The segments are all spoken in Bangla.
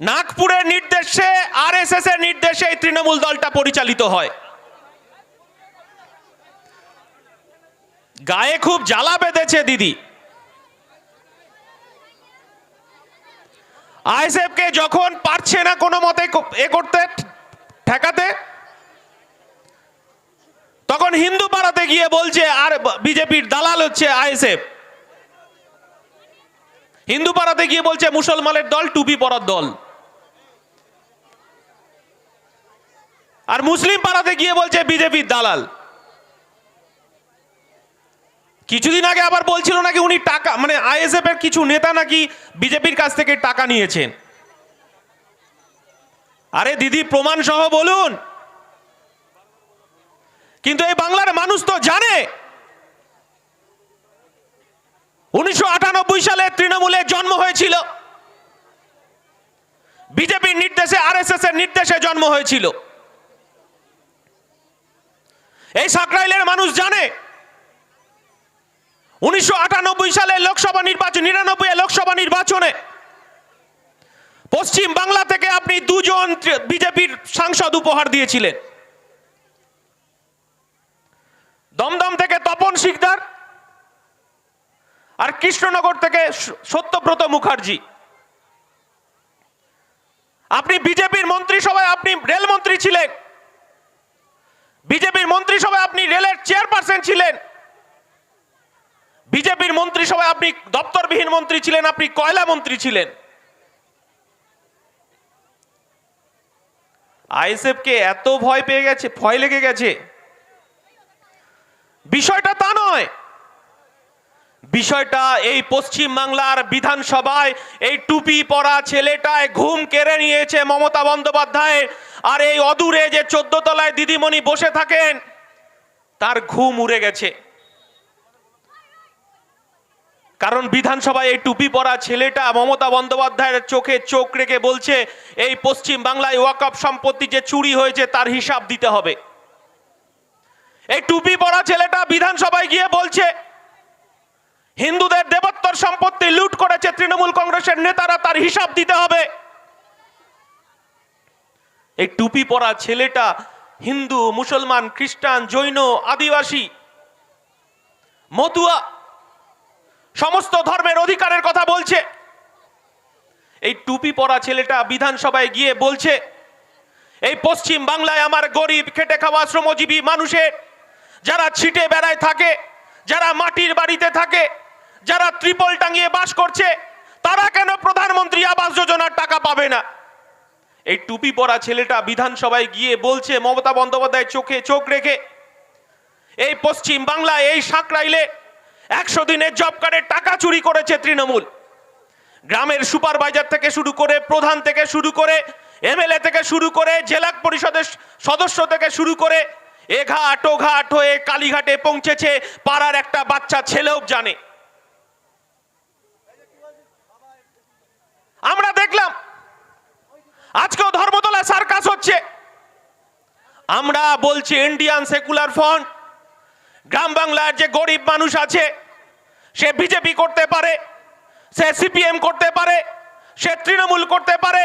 নাগপুরের নির্দেশে আরএসএস এর নির্দেশে এই তৃণমূল দলটা পরিচালিত হয়। গায়ে খুব জ্বালা বেঁধেছে দিদি। আইএসএফ কে যখন পারছে না কোনো মতে এ করতে, ঠেকাতে, তখন হিন্দু পাড়াতে গিয়ে বলছে, আর বিজেপির দালাল হচ্ছে আইএসএফ। হিন্দু পাড়াতে গিয়ে বলছে, মুসলমানের দল টুপি পরার দল। আর মুসলিম পাড়াতে গিয়ে বলছে বিজেপির দালাল। কিছুদিন আগে আবার বলছিল নাকি উনি টাকা মানে আইএসএফ এর কিছু নেতা নাকি বিজেপির কাছ থেকে টাকা নিয়েছেন। আরে দিদি প্রমাণ সহ বলুন। কিন্তু এই বাংলার মানুষ তো জানে। উনিশশো আটানব্বই সালে তৃণমূলের জন্ম হয়েছিল। বিজেপির নির্দেশে আরএসএস এর নির্দেশে জন্ম হয়েছিল। এই সাকরাইলের মানুষ জানে। উনিশশো আটানব্বই সালে লোকসভা নির্বাচন, নিরানব্বই লোকসভা নির্বাচনে পশ্চিম বাংলা থেকে আপনি দুজন বিজেপির সাংসদ উপহার দিয়েছিলেন। দমদম থেকে তপন শিকদার আর কৃষ্ণনগর থেকে সত্যব্রত মুখার্জি। আপনি বিজেপির মন্ত্রিসভায় আপনি রেলমন্ত্রী ছিলেন। বিজেপির মন্ত্রিসভায় আপনি রেলের চেয়ারপারসন ছিলেন। বিজেপির মন্ত্রিসভায় আপনি দপ্তরবিহীন মন্ত্রী ছিলেন, আপনি কয়লা মন্ত্রী ছিলেন। আইএসএফ কে এত ভয় পেয়ে গেছে, ভয় লেগে গেছে। বিষয়টা তা নয়। বিষয়টা এই পশ্চিম বাংলার বিধানসভায় এই টুপি পরা ছেলেটায় ঘুম কেড়ে নিয়েছে মমতা বন্দ্যোপাধ্যায়। আর এই অদূরে যে চোদ্দ তলায় দিদিমণি বসে থাকেন, তার ঘুম উড়ে গেছে। কারণ বিধানসভায় এই টুপি পরা ছেলেটা মমতা বন্দ্যোপাধ্যায়ের চোখে চোখ রেখে বলছে, এই পশ্চিম বাংলায় ওয়াকফ সম্পত্তি যে চুরি হয়েছে, তার হিসাব দিতে হবে। এই টুপি পরা ছেলেটা বিধানসভায় গিয়ে বলছে হিন্দুদের দেবত্বর সম্পত্তি লুট করেছে তৃণমূল কংগ্রেসের নেতারা, তার হিসাব দিতে হবে। এই টুপি পরা ছেলেটা হিন্দু, মুসলমান, খ্রিস্টান, জৈন, আদিবাসী, মতুয়া, সমস্ত ধর্মের অধিকারের কথা বলছে। এই টুপি পরা ছেলেটা বিধানসভায় গিয়ে বলছে, এই পশ্চিম বাংলায় আমার গরিব, খেটে খাওয়া, শ্রমজীবী মানুষের, যারা ছিটে বেড়ায় থাকে, যারা মাটির বাড়িতে থাকে যারা ত্রিপল টাঙিয়ে বাস করছে, তারা কেন প্রধানমন্ত্রী আবাস যোজনার টাকা পাবে না? এই টুপি পরা ছেলেটা বিধানসভায় গিয়ে বলছে, মমতা বন্দ্যোপাধ্যায় চোখে চোখ রেখে, এই পশ্চিম বাংলায় এই সাঁকরাইলে একশো দিনের জব কার্ডের টাকা চুরি করেছে তৃণমূল। গ্রামের সুপারভাইজার থেকে শুরু করে প্রধান থেকে শুরু করে এমএলএ থেকে শুরু করে জেলা পরিষদের সদস্য থেকে শুরু করে এঘাট ওঘাট হয়ে কালীঘাটে পৌঁছেছে, পাড়ার একটা বাচ্চা ছেলেও জানে। আমরা দেখলাম, আজকেও ধর্মতলা সার্কাস হচ্ছে। আমরা বলছি ইন্ডিয়ান সেকুলার ফ্রন্ট, গ্রাম বাংলার যে গরিব মানুষ আছে, সে বিজেপি করতে পারে, সে সিপিএম করতে পারে, সে তৃণমূল করতে পারে,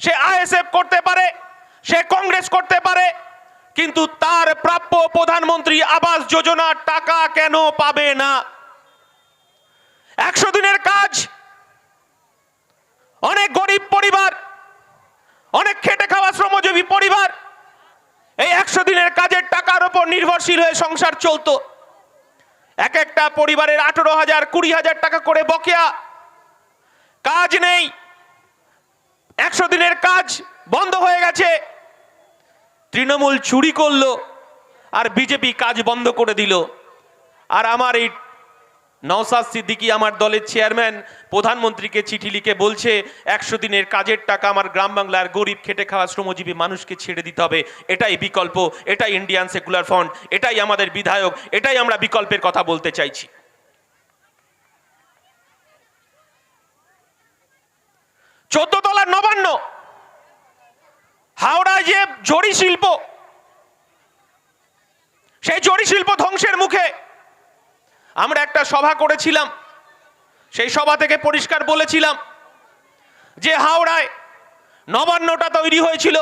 সে আইএসএফ করতে পারে, সে কংগ্রেস করতে পারে, কিন্তু তার প্রাপ্য প্রধানমন্ত্রী আবাস যোজনার টাকা কেন পাবে না? একশো দিনের কাজ অনেক গরিব পরিবার, অনেক খেটে খাওয়া শ্রমজীবী পরিবার, এই একশো দিনের কাজের টাকার উপর নির্ভরশীল হয়ে সংসার চলতো। এক একটা পরিবারের আঠেরো হাজার, কুড়ি হাজার টাকা করে বকেয়া। কাজ নেই। একশো দিনের কাজ বন্ধ হয়ে গেছে। তৃণমূল চুরি করল আর বিজেপি কাজ বন্ধ করে দিল। আর আমার এই নওসাদ সিদ্দিকী আমার দলের চেয়ারম্যান, প্রধানমন্ত্রীকে চিঠি লিখে বলছে, একশো দিনের কাজের টাকা আমার গ্রাম বাংলার গরিব খেটে খাওয়া শ্রমজীবী মানুষকে ছেড়ে দিতে হবে। এটাই বিকল্প, এটাই ইন্ডিয়ান সেকুলার ফ্রন্ট, এটাই আমাদের বিধায়ক, এটাই আমরা বিকল্পের কথা বলতে চাইছি। চোদ্দ তলার নবান্ন হাওড়া যে জরি শিল্প, সেই জরি শিল্প ধ্বংসের মুখে আমরা একটা সভা করেছিলাম, সেই সভা থেকে পরিষ্কার বলেছিলাম যে হাওড়ায় নবান্নটা তৈরি হয়েছিল।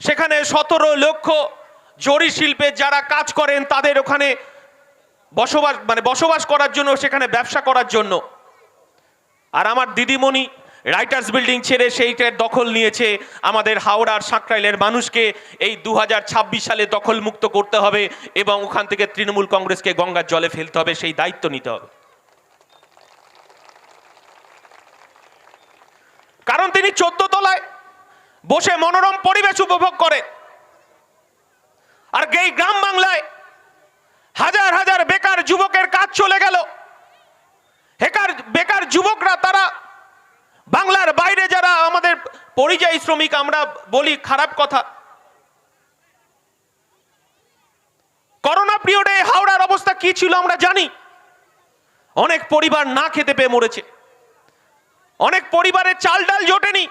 সেখানে সতেরো লক্ষ জরি শিল্পে যারা কাজ করেন, তাদের ওখানে বসবাস মানে বসবাস করার জন্য, সেখানে ব্যবসা করার জন্য। আর আমার দিদিমণি রাইটার্স বিল্ডিং ছেড়ে সেইটার দখল নিয়েছে আমাদের হাওড়ার সাঁকরাইলের মানুষকে। এই দু হাজার ছাব্বিশ সালে দখল মুক্ত করতে হবে এবং ওখান থেকে তৃণমূল কংগ্রেসকে গঙ্গার জলে ফেলতে হবে, সেই দায়িত্ব নিতে হবে। কারণ তিনি চোদ্দ তলায় বসে মনোরম পরিবেশ উপভোগ করে। আর এই গ্রাম বাংলায় হাজার হাজার বেকার যুবকের কাজ চলে গেল। হেকার বেকার যুবকরা তারা বাংলার বাইরে যারা আমাদের পরিযায়ী শ্রমিক, আমরা বলি খারাপ কথা। করোনা পিরিয়ডে হাওড়ার অবস্থা কি ছিল আমরা জানি। অনেক পরিবার না খেতে পেয়ে মরেছে। অনেক পরিবারের চাল ডাল জোটেনি।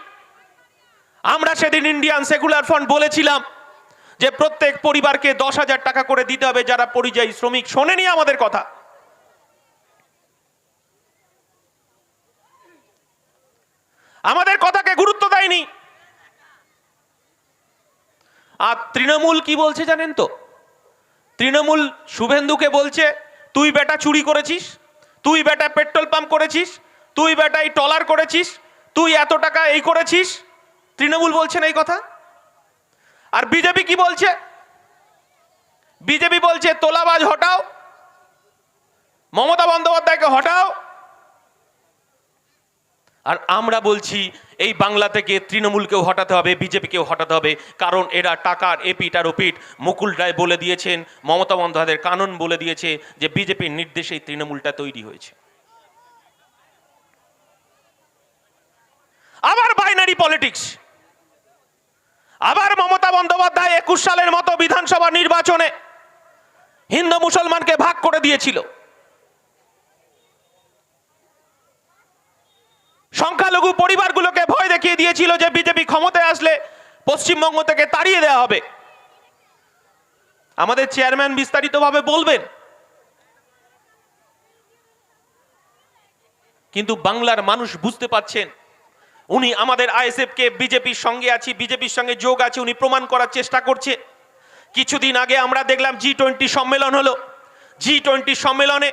আমরা সেদিন ইন্ডিয়ান সেকুলার ফান্ড বলেছিলাম যে প্রত্যেক পরিবারকে দশ হাজার টাকা করে দিতে হবে যারা পরিযায়ী শ্রমিক, শোনেনি আমাদের কথা। আমাদের কথাকে গুরুত্ব দেয়নি। আর তৃণমূল কি বলছে জানেন তো? তৃণমূল শুভেন্দুকে বলছে, তুই বেটা চুরি করেছিস, তুই বেটা পেট্রোল পাম্প করেছিস, তুই বেটা এই টলার করেছিস, তুই এত টাকা এই করেছিস। তৃণমূল বলছে না এই কথা? আর বিজেপি কি বলছে? বিজেপি বলছে, তোলাবাজ হটাও, মমতা বন্দ্যোপাধ্যায়কে হটাও আর আমরা বলছি, এই বাংলা থেকে তৃণমূলকেও হটাতে হবে, বিজেপিকেও হটাতে হবে। কারণ এরা টাকার এপিট আর ওপিট মুকুল রায় বলে দিয়েছেন, মমতা বন্দ্যোপাধ্যায়ের কানন বলে দিয়েছে যে বিজেপির নির্দেশেই তৃণমূলটা তৈরি হয়েছে। আবার বাইনারি পলিটিক্স আবার মমতা বন্দ্যোপাধ্যায় একুশ সালের মতো বিধানসভা নির্বাচনে হিন্দু মুসলমানকে ভাগ করে দিয়েছিল। সংখ্যালঘু পরিবারগুলোকে ভয় দেখিয়ে দিয়েছিল যে বিজেপি ক্ষমতায় আসলে পশ্চিমবঙ্গ থেকে তাড়িয়ে দেওয়া হবে। আমাদের চেয়ারম্যান বিস্তারিতভাবে বলবেন। কিন্তু বাংলার মানুষ বুঝতে পাচ্ছেন উনি আমাদের আইএসএফকে, বিজেপির সঙ্গে আছি, বিজেপির সঙ্গে যোগ আছে, উনি প্রমাণ করার চেষ্টা করছে। কিছুদিন আগে আমরা দেখলাম জি টোয়েন্টি সম্মেলন হলো। জি টোয়েন্টি সম্মেলনে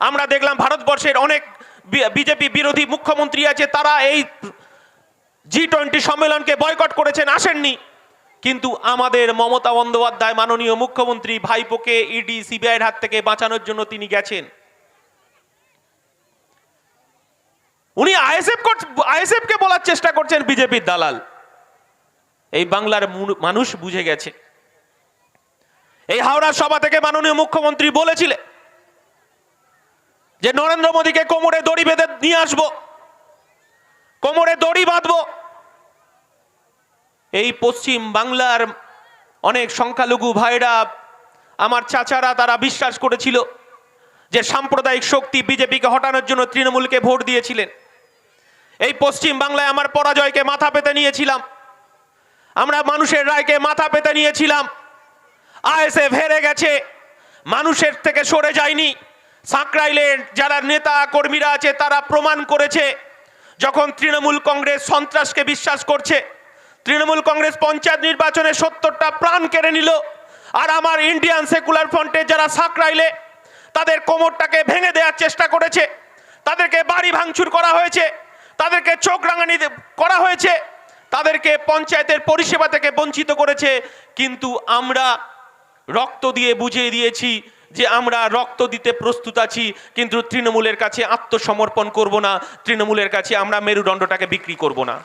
আমরা দেখলাম ভারতবর্ষের অনেক বিজেপি বিরোধী মুখ্যমন্ত্রী আছে, তারা এই জি টোয়েন্টি সম্মেলনকে বয়কট করেছেন, আসেননি। কিন্তু আমাদের মমতা বন্দ্যোপাধ্যায়, মাননীয় মুখ্যমন্ত্রী ভাইপোকে ইডি, সিবিআইয়ের হাত থেকে বাঁচানোর জন্য তিনি গেছেন। উনি আইএসএফ আইএসএফ কে বলার চেষ্টা করছেন বিজেপির দালাল। এই বাংলার মানুষ বুঝে গেছে। এই হাওড়া সভা থেকে মাননীয় মুখ্যমন্ত্রী বলেছিলেন যে নরেন্দ্র মোদীকে কোমরে দড়ি বেঁধে নিয়ে আসব, কোমরে দড়ি বাঁধবো। এই পশ্চিম বাংলার অনেক সংখ্যালঘু ভাইরা আমার চাচারা তারা বিশ্বাস করেছিল যে সাম্প্রদায়িক শক্তি বিজেপিকে হটানোর জন্য তৃণমূলকে ভোট দিয়েছিলেন। এই পশ্চিম বাংলায় আমার পরাজয়কে মাথা পেতে নিয়েছিলাম। আমরা মানুষের রায়কে মাথা পেতে নিয়েছিলাম। আইএসএফ হেরে গেছে। মানুষের থেকে সরে যায়নি। সাঁকরাইলের যারা নেতা কর্মীরা আছে, তারা প্রমাণ করেছে, যখন তৃণমূল কংগ্রেস সন্ত্রাসকে বিশ্বাস করছে, তৃণমূল কংগ্রেস পঞ্চায়েত নির্বাচনে সত্তরটা প্রাণ কেড়ে নিল, আর আমার ইন্ডিয়ান সেকুলার ফ্রন্টে যারা সাঁকরাইলে, তাদের কোমরটাকে ভেঙে দেওয়ার চেষ্টা করেছে, তাদেরকে বাড়ি ভাঙচুর করা হয়েছে, তাদেরকে চোখ রাঙানি করা হয়েছে, তাদেরকে পঞ্চায়েতের পরিষেবা থেকে বঞ্চিত করেছে, কিন্তু আমরা রক্ত দিয়ে বুঝিয়ে দিয়েছি যে আমরা রক্ত দিতে প্রস্তুত আছি, কিন্তু তৃণমূলের কাছে আত্মসমর্পণ করব না, তৃণমূলের কাছে আমরা মেরুদণ্ডটাকে বিক্রি করব না।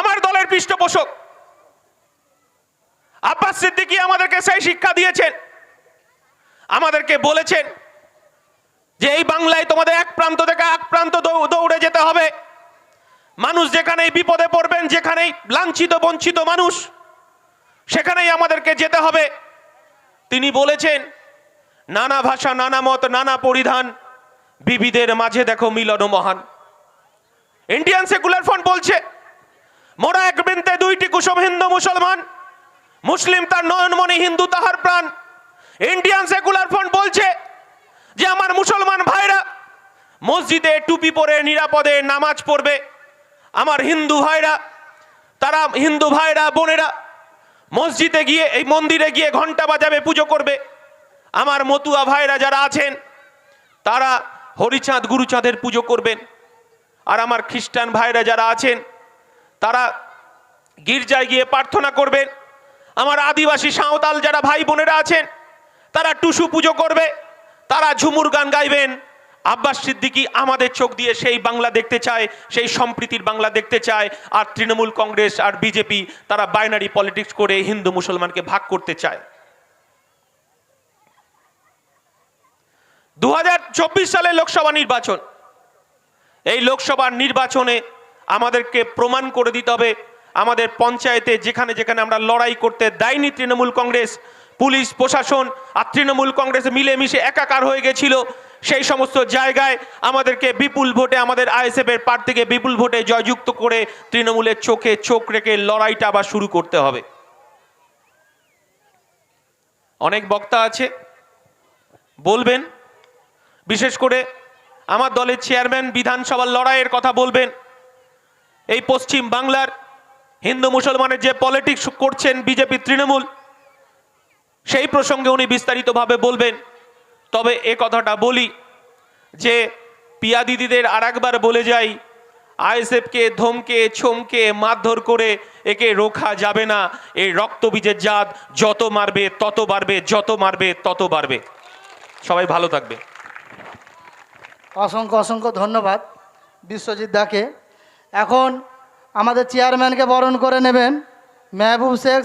আমার দলের পৃষ্ঠপোষক, আব্বাস সিদ্দিকী আমাদেরকে সেই শিক্ষা দিয়েছেন। আমাদেরকে বলেছেন যে এই বাংলায় তোমাদের এক প্রান্ত থেকে এক প্রান্ত দৌড়ে যেতে হবে। মানুষ যেখানেই বিপদে পড়বেন, যেখানেই লাঞ্ছিত, বঞ্চিত মানুষ, সেখানেই আমাদেরকে যেতে হবে। তিনি বলেছেন, নানা ভাষা, নানা মত, নানা পরিধান বিবিধের মাঝে দেখো মিলন মহান। ইন্ডিয়ান সেকুলার ফ্রন্ট বলছে, মোরা এক বৃন্তে দুইটি কুসুম হিন্দু মুসলমান, মুসলিম তার নয়নমণি হিন্দু তাহার প্রাণ। ইন্ডিয়ান সেকুলার ফ্রন্ট বলছে যে আমার মুসলমান ভাইরা মসজিদে টুপি পরে নিরাপদে নামাজ পড়বে। আমার হিন্দু ভাইরা, তারা হিন্দু ভাইরা, বোনেরা মসজিদে গিয়ে, এই মন্দিরে গিয়ে ঘণ্টা বাজাবে, পুজো করবে। আমার মতুয়া ভাইরা যারা আছেন, তারা হরিচাঁদ, গুরুচাঁদের পুজো করবেন। আর আমার খ্রিস্টান ভাইরা যারা আছেন, তারা গির্জায় গিয়ে প্রার্থনা করবেন। আমার আদিবাসী সাঁওতাল যারা ভাই বোনেরা আছেন, তারা টুসু পুজো করবে, তারা ঝুমুর গান গাইবেন। আব্বাস সিদ্দিকী আমাদের চোখ দিয়ে সেই বাংলা দেখতে চায়, সেই সম্প্রীতির বাংলা দেখতে চায়, আর তৃণমূল কংগ্রেস আর বিজেপি, তারা বাইনারি পলিটিক্স করে হিন্দু মুসলমানকে ভাগ করতে চায়। দু হাজার চব্বিশ সালে লোকসভা নির্বাচন। এই লোকসভার নির্বাচনে আমাদেরকে প্রমাণ করে দিতে হবে, আমাদের পঞ্চায়েতে যেখানে যেখানে আমরা লড়াই করতে দেয়নি তৃণমূল কংগ্রেস, পুলিশ, প্রশাসন, আর তৃণমূল কংগ্রেস মিলেমিশে একাকার হয়ে গেছিল। সেই সমস্ত জায়গায় আমাদেরকে বিপুল ভোটে, আমাদের আইএসএফ এর পার থেকে বিপুল ভোটে জয়যুক্ত করে তৃণমূলের চোখে চোখ রেখে লড়াইটা আবার শুরু করতে হবে। অনেক বক্তা আছে, বলবেন। বিশেষ করে আমার দলের চেয়ারম্যান বিধানসভার লড়াইয়ের কথা বলবেন। এই পশ্চিম বাংলার হিন্দু মুসলমানের যে পলিটিক্স করছেন বিজেপি তৃণমূল, সেই প্রসঙ্গে উনি বিস্তারিতভাবে বলবেন। তবে এ কথাটা বলি যে পিয়া দিদিদের আর একবার বলে যাই, আইএসএফকে ধমকে, ছমকে, মারধর করে একে রোখা যাবে না। এই রক্তবীজের জাত যত মারবে, তত বাড়বে, যত মারবে, তত বাড়বে। সবাই ভালো থাকবে। অসংখ্য অসংখ্য ধন্যবাদ বিশ্বজিৎ দাকে। এখন আমাদের চেয়ারম্যানকে বরণ করে নেবেন মেহবুব শেখ